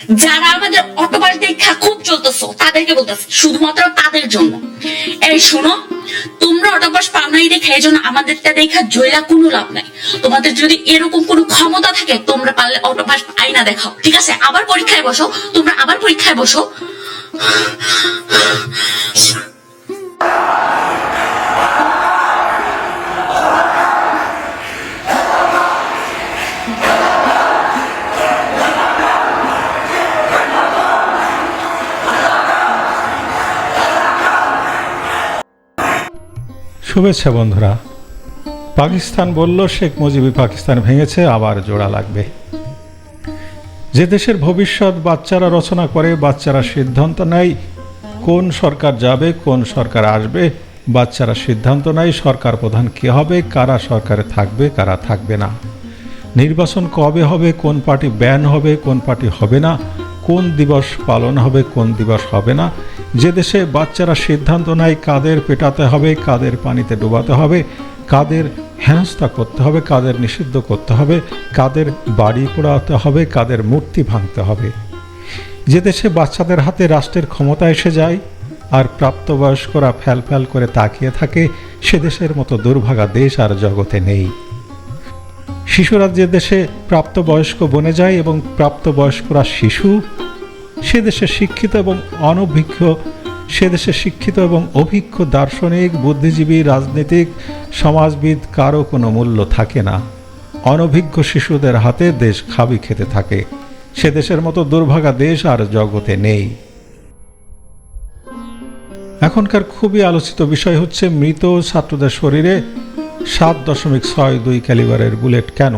যারা আমাদের অটোবাস দেখা খুব চলতেছো, তাদেরকে বলতেছে, শুধুমাত্র তাদের জন্য। এই শোনো, তোমরা অটোপাস পাও নাই দেখে এই জন্য আমাদেরটা দেখা জয়লা কোনো লাভ নাই। তোমাদের যদি এরকম কোনো ক্ষমতা থাকে, তোমরা পারলে অটোপাস আইনা দেখাও, ঠিক আছে? আবার পরীক্ষায় বসো, তোমরা আবার পরীক্ষায় বসো। শুভেচ্ছা বন্ধুরা। পাকিস্তান বলল, শেখ মুজিবই পাকিস্তান ভেঙেছে, আবার জোড়া লাগবে। যে দেশের ভবিষ্যৎ বাচ্চারা রচনা করে, বাচ্চারা সিদ্ধান্ত নেয় কোন সরকার যাবে, কোন সরকার আসবে। বাচ্চারা সিদ্ধান্ত নেয় সরকার প্রধান কে হবে, কারা সরকারে থাকবে, কারা থাকবে না। নির্বাচন কবে হবে, কোন পার্টি ব্যান হবে, কোন পার্টি হবে না, কোন দিবস পালন হবে, কোন দিবস হবে না যে দেশে বাচ্চারা সিদ্ধান্ত নেয় কাদের পেটাতে হবে, কাদের পানিতে ডুবাতে হবে, কাদের হেনস্থা করতে হবে, কাদের নিষিদ্ধ করতে হবে, কাদের বাড়ি পোড়াতে হবে, কাদের মূর্তি ভাঙতে হবে। যে দেশে বাচ্চাদের হাতে রাষ্ট্রের ক্ষমতা এসে যায় আর প্রাপ্তবয়স্করা ফ্যাল ফ্যাল করে তাকিয়ে থাকে, সে দেশের মতো দুর্ভাগা দেশ আর জগতে নেই। শিশুরা যে দেশে প্রাপ্তবয়স্ক বনে যায় এবং প্রাপ্তবয়স্করা শিশু সে দেশে শিক্ষিত এবং অনভিজ্ঞ, সে দেশে শিক্ষিত এবং অভিজ্ঞ দার্শনিক, বুদ্ধিজীবী, রাজনীতিক, সমাজবিদ কারও কোনো মূল্য থাকে না। অনভিজ্ঞ শিশুদের হাতে দেশ খাবি খেতে থাকে। সে দেশের মতো দুর্ভাগা দেশ আর জগতে নেই। এখনকার খুবই আলোচিত বিষয় হচ্ছে, মৃত ছাত্রদের শরীরে সাত দশমিক ছয় দুই ক্যালিবারের বুলেট কেন?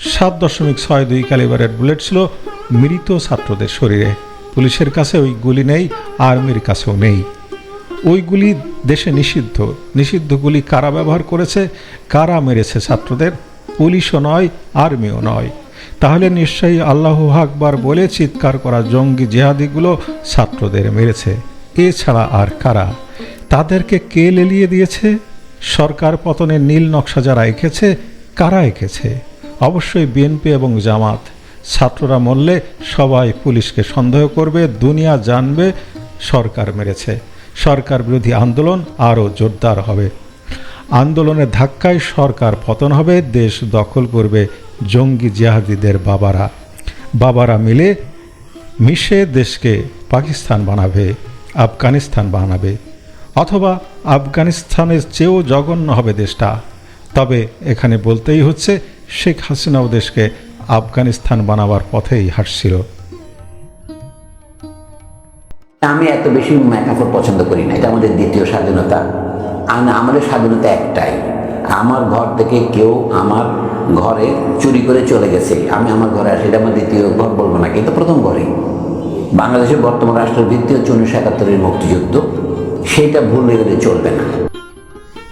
সাত দশমিক ছয় দুই ক্যালিবারের বুলেট ছিল মৃত ছাত্রদের শরীরে। পুলিশের কাছে ওই গুলি নেই, আর্মির কাছেও নেই। ওই গুলি দেশে নিষিদ্ধ। নিষিদ্ধ গুলি কারা ব্যবহার করেছে, কারা মেরেছে ছাত্রদের, পুলিশও নয়, আর্মিও নয়। তাহলে নিশ্চয়ই আল্লাহ আকবার বলে চিৎকার করা জঙ্গি জেহাদিগুলো ছাত্রদের মেরেছে। এছাড়া আর কারা? তাদেরকে কে লেলিয়ে দিয়েছে? সরকার পতনের নীল নকশা যারা এঁকেছে, কারা এঁকেছে? অবশ্যই বিএনপি এবং জামাত। ছাত্ররা মরলে সবাই পুলিশকে সন্দেহ করবে, দুনিয়া জানবে, সরকার মেরেছে। সরকার বিরোধী আন্দোলন আরও জোরদার হবে। আন্দোলনের ধাক্কায় সরকার পতন হবে, দেশ দখল করবে জঙ্গি জিহাদিদের বাবারা। বাবারা মিলে মিশে দেশকে পাকিস্তান বানাবে, আফগানিস্তান বানাবে। অথবা আফগানিস্তানের চেয়েও জঘন্য হবে দেশটা। তবে এখানে বলতেই হচ্ছে, শেখ হাসিনাও দেশকে আফগানিস্তান বানাবার পথেই হাঁটছিল। আমি এত বেশি ম্যাটাফোর পছন্দ করি না, এটা আমাদের দ্বিতীয় স্বাধীনতা। আমাদের স্বাধীনতা একটাই। আমার ঘর থেকে কেউ আমার ঘরে চুরি করে চলে গেছে। আমি আমার ঘরে আসি, এটা আমার দ্বিতীয় ঘর বলব না, কিন্তু প্রথম ঘরেই। বাংলাদেশের বর্তমান রাষ্ট্রের ভিত্তি হচ্ছে উনিশশো একাত্তরের মুক্তিযুদ্ধ, সেটা ভুল হয়ে গেলে চলবে না।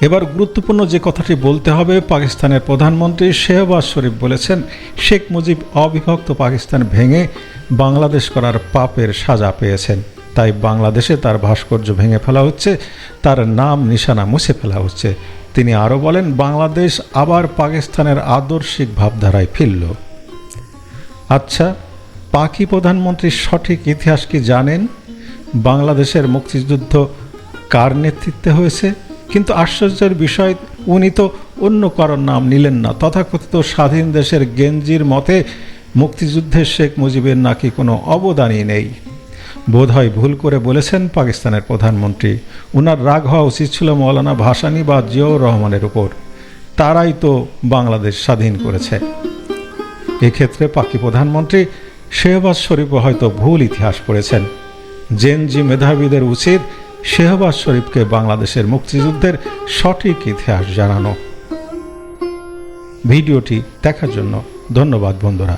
এবার গুরুত্বপূর্ণ যে কথাটি বলতে হবে, পাকিস্তানের প্রধানমন্ত্রী শেহবাজ শরীফ বলেছেন, শেখ মুজিব অবিভক্ত পাকিস্তান ভেঙে বাংলাদেশ করার পাপের সাজা পেয়েছেন। তাই বাংলাদেশে তার ভাস্কর্য ভেঙে ফেলা হচ্ছে, তার নাম নিশানা মুছে ফেলা হচ্ছে। তিনি আরও বলেন, বাংলাদেশ আবার পাকিস্তানের আদর্শিক ভাবধারায় ফিরল। আচ্ছা পাকি প্রধানমন্ত্রীর সঠিক ইতিহাস কি জানেন? বাংলাদেশের মুক্তিযুদ্ধ কার নেতৃত্বে হয়েছে? কিন্তু আশ্চর্যের বিষয়, উনি তো অন্য কারোর নাম নিলেন না। তথাকথিত স্বাধীন দেশের গেঞ্জির মতে, মুক্তিযুদ্ধে শেখ মুজিবের নাকি কোনো অবদানই নেই। বোধহয় ভুল করে বলেছেন পাকিস্তানের প্রধানমন্ত্রী। উনার রাগ হওয়া উচিত ছিল মৌলানা ভাসানী বা জিয়াউর রহমানের উপর। তারাই তো বাংলাদেশ স্বাধীন করেছে। এক্ষেত্রে পাকি প্রধানমন্ত্রী শেহবাজ শরীফও হয়তো ভুল ইতিহাস পড়েছেন। জেনজি মেধাবীদের উচিত শেহবাজ শরীফকে বাংলাদেশের মুক্তিযুদ্ধের সঠিক ইতিহাস জানানো। ভিডিওটি দেখার জন্য ধন্যবাদ বন্ধুরা।